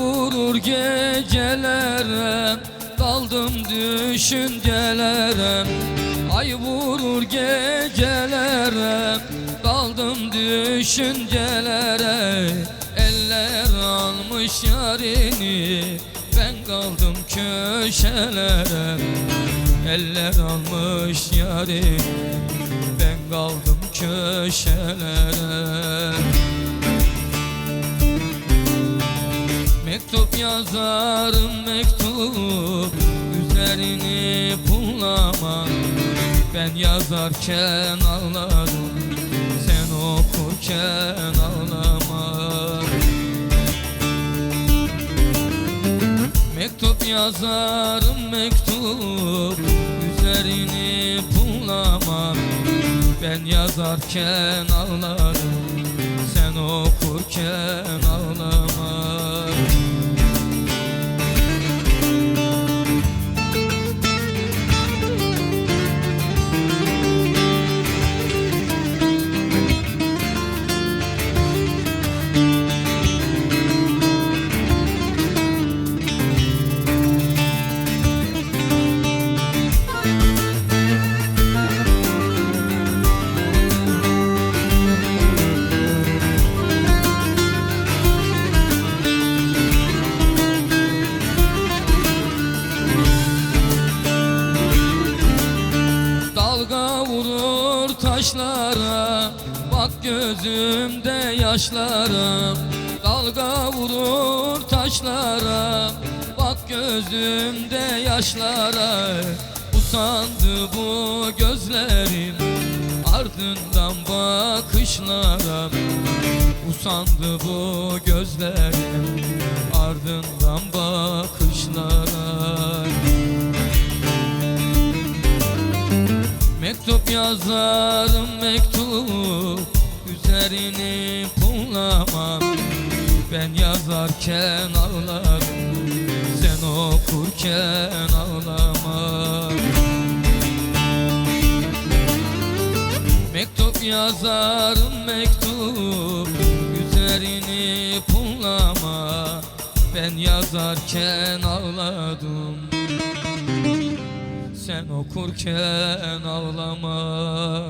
vurur gecelere. Daldım düşüncelere. Ay vurur gecelere. Daldım düşüncelere. Eller almış yarini. Ben kaldım köşelere. Eller almış yarini. Ben kaldım köşelere. Mektup yazarım mektup Üzerini pullama Ben yazarken ağlarım Sen okurken ağlama Mektup yazarım mektup Üzerini pullama Ben yazarken ağlarım Sen okurken ağlama taşlara Bak gözümde yaşlara. Dalga vurur taşlara Bak gözümde yaşlara. Usandı bu gözlerim Ardından bakışlara. Usandı bu gözlerim Mektup yazarım mektup Üzerini pullamam Ben yazarken ağlarım Sen okurken ağlama. Mektup yazarım mektup Üzerini pullama Ben yazarken ağladım sen okurken ağlama